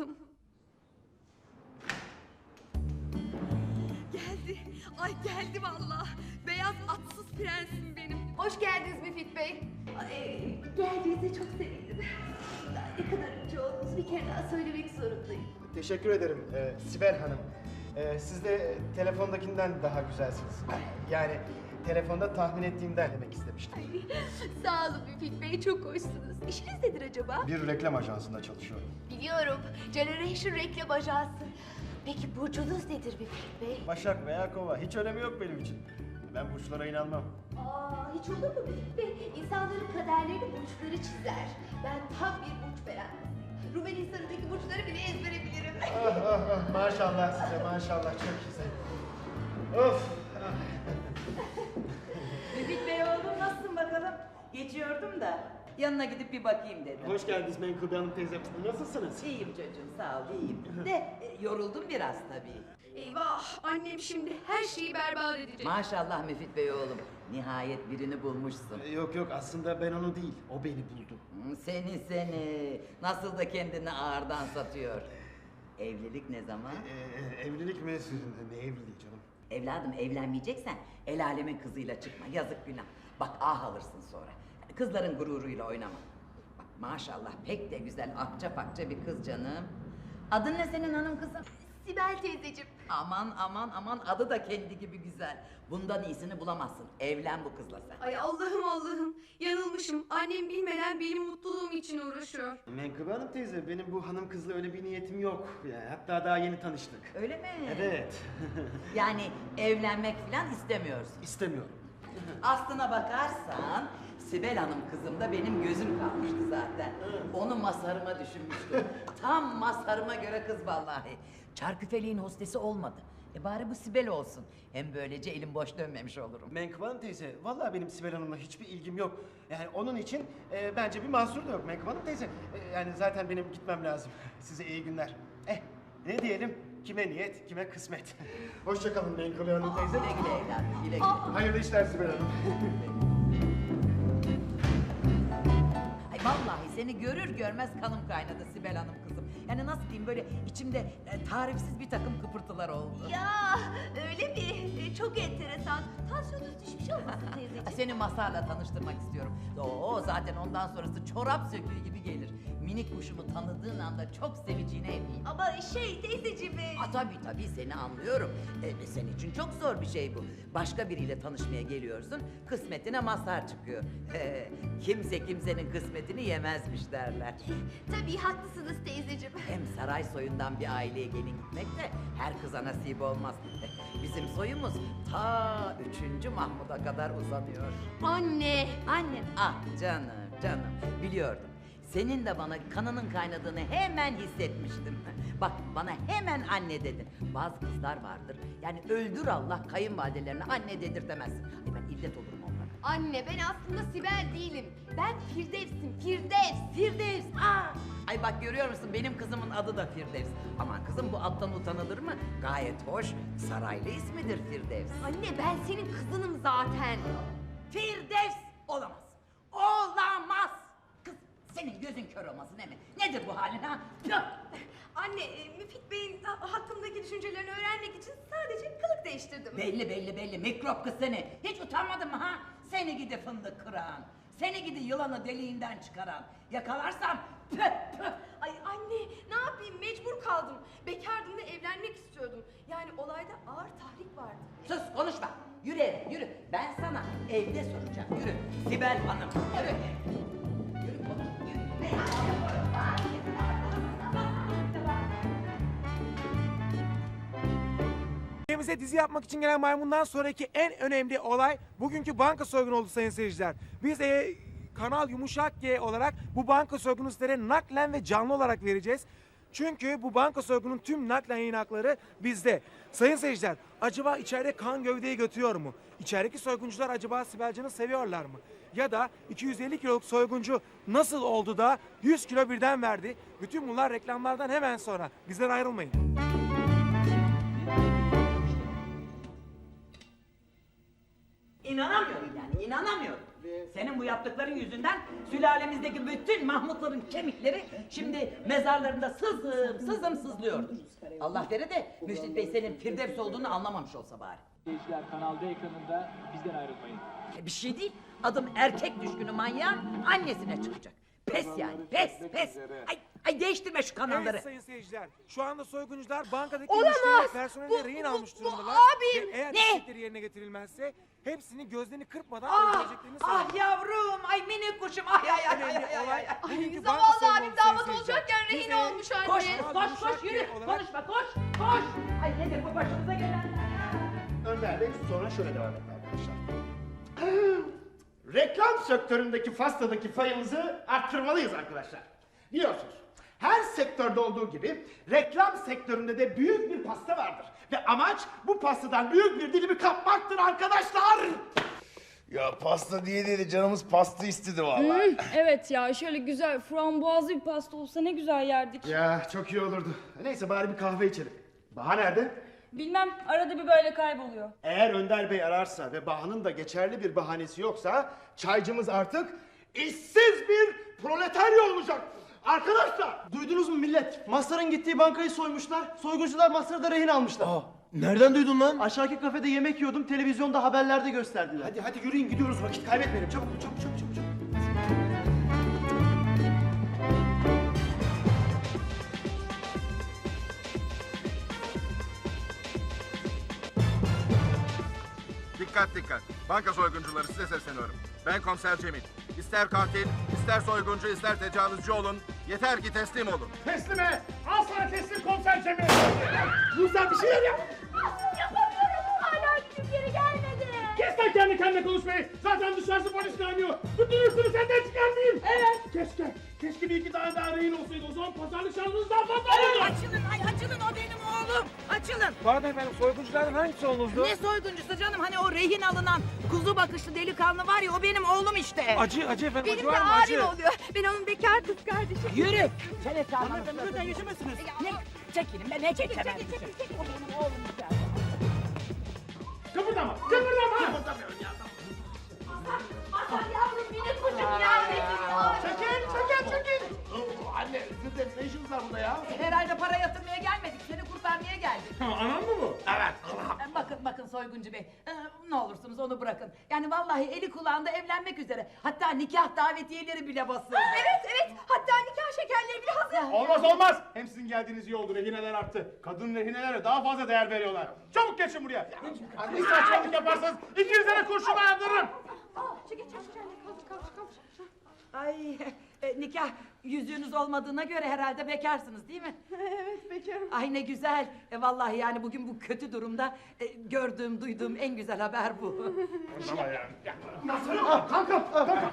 Allah'ım. Geldi. Ay geldi vallahi. Beyaz atsız prensim benim. Hoş geldiniz Müfit Bey. Ay, geldiğinize çok sevindim. Daha ne kadar önce olduğunuzu bir kere daha söylemek zorundayım. Teşekkür ederim e, Sibel Hanım. E, siz de telefondakinden daha güzelsiniz. Yani telefonda tahmin ettiğimden demek istemiştim. Sağ olun Müfit Bey, çok hoşsunuz. İşiniz nedir acaba? Bir reklam ajansında çalışıyorum. Biliyorum, Generation Reklam Ajansı. Peki burcunuz nedir Müfit Bey? Başak veya Kova hiç önemi yok benim için. Ben burçlara inanmam. Aa, hiç olur mu Müfit Bey? İnsanların kaderlerini burçları çizer. Ben tam bir burç beğendim. Rumeli Hisarı'ndaki burçları bile ezbere bilirim. Ah, ah, ah, maşallah size maşallah çok güzel. Of. Geçiyordum da yanına gidip bir bakayım dedim. Hoş geldiniz Menkıbe Hanım teyze. Nasılsınız? İyiyim çocuğum sağ ol iyiyim. De e, yoruldum biraz tabii. Eyvah annem şimdi her şeyi berbat edecek. Maşallah Müfit Bey oğlum. Nihayet birini bulmuşsun. Ee, Yok yok aslında ben onu değil. O beni buldu. Hmm, Seni seni. Nasıl da kendini ağırdan satıyor. Evlilik ne zaman? Ee, evlilik mi? Ne evliliği canım? Evladım evlenmeyeceksen el alemin kızıyla çıkma. Yazık günah. Bak ah alırsın sonra. Kızların gururuyla oynama. Bak maşallah pek de güzel akça pakça bir kız canım. Adın ne senin hanım kızım? Sibel teyzeciğim. Aman aman aman adı da kendi gibi güzel. Bundan iyisini bulamazsın. Evlen bu kızla sen. Ay Allah'ım Allah'ım. Yanılmışım. Annem bilmeden benim mutluluğum için uğraşıyor. Menkıbe Hanım teyze benim bu hanım kızla öyle bir niyetim yok. Yani hatta daha yeni tanıştık. Öyle mi? Evet. Yani evlenmek falan istemiyorsun. İstemiyorum. Aslına bakarsan Sibel Hanım kızım da benim gözüm kalmıştı zaten. Onu masarıma düşünmüştüm. Tam masarıma göre kız vallahi. Çarküfeliğin hostesi olmadı. E bari bu Sibel olsun. Hem böylece elim boş dönmemiş olurum. Menkıbe Hanım teyze, vallahi benim Sibel Hanım'la hiçbir ilgim yok. Yani onun için e, bence bir mahsur da yok Menkıbe Hanım teyze. E, yani zaten benim gitmem lazım. Size iyi günler. Eh, ne diyelim? Kime niyet, kime kısmet. Hoşçakalın Menkıbe Hanım teyze. Güle güle evladım, güle güle. Hayırlı işler Sibel Hanım. vallahi seni görür görmez kanım kaynadı Sibel Hanım kızım. Yani nasıl diyeyim böyle içimde e, tarifsiz bir takım kıpırtılar oldu. Ya öyle mi? E, Çok enteresan. Tansiyonunuz düşmüş olmasın teyzeciğim? Seni Masar'la tanıştırmak istiyorum. Oo zaten ondan sonrası çorap söküğü gibi gelir. Minik kuşumu tanıdığın anda çok seveceğine eminim. Ama şey teyzeciğim... e, Aa, tabii tabii seni anlıyorum. Ee, senin için çok zor bir şey bu. Başka biriyle tanışmaya geliyorsun, kısmetine Masar çıkıyor. Ee, kimse kimsenin kısmetini yemezmiş derler. Tabii haklısınız teyzeciğim. Hem saray soyundan bir aileye gelin gitmek de her kıza nasip olmaz. Bizim soyumuz ta 3. Mahmud'a kadar uzanıyor. Anne. Annem ah canım canım biliyordum. Senin de bana kanının kaynadığını hemen hissetmiştim. Bak bana hemen anne dedin. Bazı kızlar vardır. Yani öldür Allah kayınvalidelerine anne dedirtemezsin. Ay ben illet olurum onlara. Anne ben aslında Sibel değilim. Ben Firdevs'im. Firdevs. Firdevs. Aa! Ay bak görüyor musun benim kızımın adı da Firdevs. Aman kızım bu addan utanılır mı? Gayet hoş. Saraylı ismidir Firdevs. Anne ben senin kızınım zaten. Firdevs. Olamaz. Senin gözün kör olmasın değil mi? Nedir bu halin ha? Tüh! Anne e, Müfit Bey'in ha- hakkımdaki düşüncelerini öğrenmek için sadece kılık değiştirdim. Belli belli belli mikrop kız seni. Hiç utanmadın mı ha? Seni gidi fındık kıran. Seni gidi yılanı deliğinden çıkaran. Yakalarsam püh püh. Ay anne ne yapayım mecbur kaldım. Bekardım ve evlenmek istiyordum. Yani olayda ağır tahrik vardı. Sus konuşma. Yürü eve yürü. Ben sana evde soracağım. Yürü. Sibel Hanım. Yürü Ülkemize dizi yapmak için gelen maymundan sonraki en önemli olay bugünkü banka soygunu oldu sayın seyirciler. Biz e, Kanal Yumuşak G olarak bu banka soygunu sizlere naklen ve canlı olarak vereceğiz. Çünkü bu banka soygunun tüm naklen yayın hakları bizde. Sayın seyirciler acaba içeride kan gövdeyi götürüyor mu? İçerideki soyguncular acaba Sibel Can'ı seviyorlar mı? Ya da 250 kiloluk soyguncu nasıl oldu da 100 kilo birden verdi? Bütün bunlar reklamlardan hemen sonra. Bizden ayrılmayın. İnanamıyorum yani inanamıyorum. Senin bu yaptıkların yüzünden sülalemizdeki bütün Mahmutların kemikleri şimdi mezarlarında sızım sızım sızlıyordur. Allah vere de Müfit Bey senin Firdevs olduğunu anlamamış olsa bari. İzleyiciler kanalda ekranında bizden ayrılmayın. E, Bir şey değil. Adım erkek düşkünü manyağın annesine çıkacak. Pes yani pes pes. Ay, ay değiştirme şu kanalları. Evet sayın seyirciler. Şu anda soyguncular bankadaki Olamaz. müşteri personeli Bu- rehin bu- almış bu durumdalar. abim. Ve eğer Ne? istekleri yerine getirilmezse hepsini gözlerini kırpmadan Ah, öldüreceklerini ah söylüyor. yavrum ay minik kuşum ay ay ay ay ay ay. ay. bugünkü zavallı banka soygunu abim damat sayın olacakken rehin Biz de- olmuş anne. Koş Evet. koş koş yürü olarak- konuşma koş koş. Ay nedir bu başımıza gelenler ya? Önder Bey sonra şöyle devam etti arkadaşlar. Reklam sektöründeki fastadaki payımızı arttırmalıyız arkadaşlar. Biliyorsunuz her sektörde olduğu gibi reklam sektöründe de büyük bir pasta vardır. Ve amaç bu pastadan büyük bir dilimi kapmaktır arkadaşlar. Ya pasta diye diye de canımız pasta istedi vallahi. Hı, evet ya şöyle güzel frambuazlı bir pasta olsa ne güzel yerdik. Ya çok iyi olurdu. Neyse bari bir kahve içelim. Baha nerede? Bilmem arada bir böyle kayboluyor. Eğer Önder Bey ararsa ve Baha'nın da geçerli bir bahanesi yoksa çaycımız artık işsiz bir proletarya olacak. Arkadaşlar Duydunuz mu millet? Mazhar'ın gittiği bankayı soymuşlar. Soyguncular Mazhar'ı da rehin almışlar. Nereden duydun lan? Aşağıki kafede yemek yiyordum. Televizyonda haberlerde gösterdiler. hadi hadi yürüyün gidiyoruz vakit kaybetmeyelim çabuk çabuk çabuk çabuk. çabuk. Dikkat dikkat. Banka soyguncuları size sesleniyorum. Ben komiser Cemil. İster katil, ister soyguncu, ister tecavüzcü olun. Yeter ki teslim olun. Teslime! Al sana teslim komiser Cemil! Musa bir şeyler yap! Yapamıyorum. Hala gidip geri gelmedi. Kes lan kendi kendine konuşmayı! Zaten dışarısı polis kaynıyor! Üstünü senden çıkarmayayım! Evet! Keşke, keşke bir iki tane daha rehin olsaydı. O zaman pazarlık şansınız daha fazla olurdu! Açılın ay açılın o benim oğlum. Açılın. Pardon efendim soygunculardan hangisi oğlunuzdu? Ne soyguncusu canım hani o rehin alınan kuzu bakışlı delikanlı var ya o benim oğlum işte. Acı acı efendim acı Benim de var mı acı? oluyor. Ben onun bekar kız kardeşim. Yürü. Çene çarpmanı. Buradan yüzemezsiniz. Ne? Çekilin be ne çekilin. O benim oğlum Hatta nikah davetiyeleri bile basıldı. Evet evet. Hatta nikah şekerleri bile hazır. Olmaz olmaz. Hem sizin geldiğiniz iyi oldu. Rehineler arttı. Kadın rehinelere daha fazla değer veriyorlar. Çabuk geçin buraya. Bir saçmalık yaparsanız ikinize de kurşun ayarlarım. Çekil çekil çekil. Kaldır kaldır kaldır. Ay e, nikah yüzüğünüz olmadığına göre herhalde bekarsınız değil mi? Bekarım. Ay ne güzel. E, vallahi yani bugün bu kötü durumda e, gördüğüm, duyduğum en güzel haber bu. Kanka, kanka.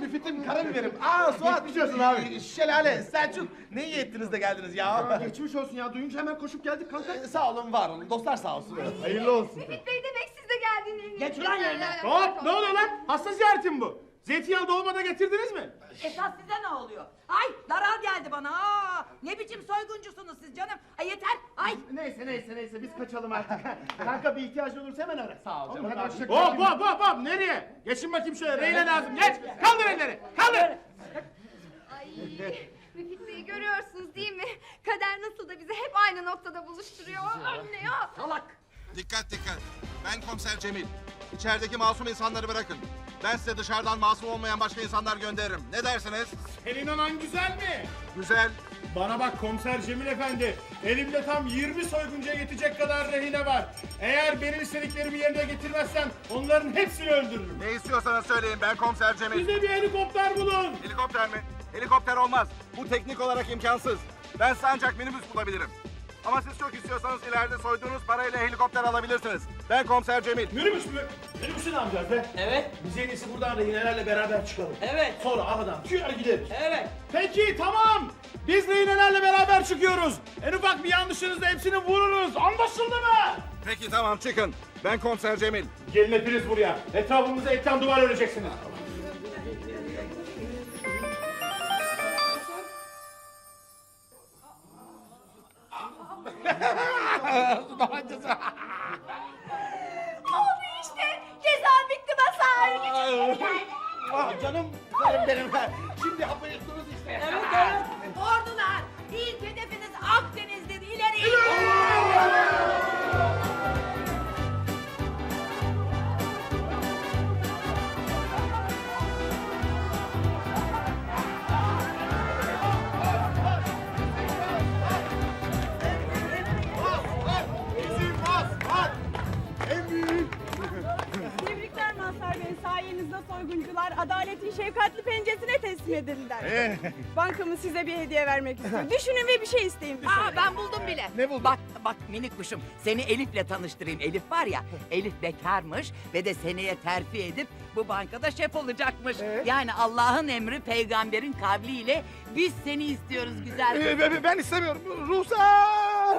Müfitim karabiberim. Aa Suat. Geçiyorsun abi. Şelale, Selçuk. Ne iyi ettiniz de geldiniz ya. Geçmiş olsun ya. Duyunca hemen koşup geldik kanka. Ee, sağ olun, var olun. Dostlar sağ olsun. Hayırlı olsun. Müfit Bey demek siz de geldiniz. Geç ulan yerine. Hop ne oluyor lan? Hasta ziyareti mi bu? Zeytinyağı dolmada getirdiniz mi? Esas size ne oluyor? Ay daral geldi bana. Aa, ne biçim soyguncusunuz siz canım? Ay yeter. Ay. Neyse neyse neyse biz kaçalım artık. kanka bir ihtiyacın olursa hemen ara. Sağ ol canım. Hadi hoşça Hop hop hop hop nereye? Geçin bakayım şöyle reyle lazım geç. Kaldır elleri kaldır. Ay Müfit Bey görüyorsunuz değil mi? Kader nasıl da bizi hep aynı noktada buluşturuyor. Anne ya. Salak. Dikkat dikkat. Ben komiser Cemil. İçerideki masum insanları bırakın. Ben size dışarıdan masum olmayan başka insanlar gönderirim. Ne dersiniz? Senin anan güzel mi? Güzel. Bana bak komiser Cemil efendi. Elimde tam 20 soyguncuya yetecek kadar rehine var. Eğer benim istediklerimi yerine getirmezsen onların hepsini öldürürüm. Ne istiyorsanız söyleyin. Ben komiser Cemil. Bize bir helikopter bulun. Helikopter mi? Helikopter olmaz. Bu teknik olarak imkansız. Ben size ancak minibüs bulabilirim. Ama siz çok istiyorsanız ileride soyduğunuz parayla helikopter alabilirsiniz. Ben komiser Cemil. Minibüs mü? Minibüsü ne yapacağız be? Evet. Biz en iyisi buradan rehinelerle beraber çıkalım. Evet. Sonra aradan tüyer gideriz. Evet. Peki tamam. Biz rehinelerle beraber çıkıyoruz. En ufak bir yanlışınızda hepsini vururuz. Anlaşıldı mı? Peki tamam çıkın. Ben komiser Cemil. Gelin hepiniz buraya. Etrafımıza etten duvar öreceksiniz. Oldu işte. Ceza bitti Mazhar. Ah, canım karım benim. Şimdi hapı yuttunuz işte. Evet evet. Ordular ilk hedefiniz Akdeniz'dir ileri. Teslim edildiler. Bankamız size bir hediye vermek istiyor. Düşünün ve bir şey isteyin. Aa ben buldum bile. Ne buldun? Bak bak minik kuşum seni Elif'le tanıştırayım. Elif var ya Elif bekarmış ve de seneye terfi edip bu bankada şef olacakmış. Yani Allah'ın emri peygamberin kavliyle biz seni istiyoruz güzel. Ee, ben- ben istemiyorum. Ruhsar.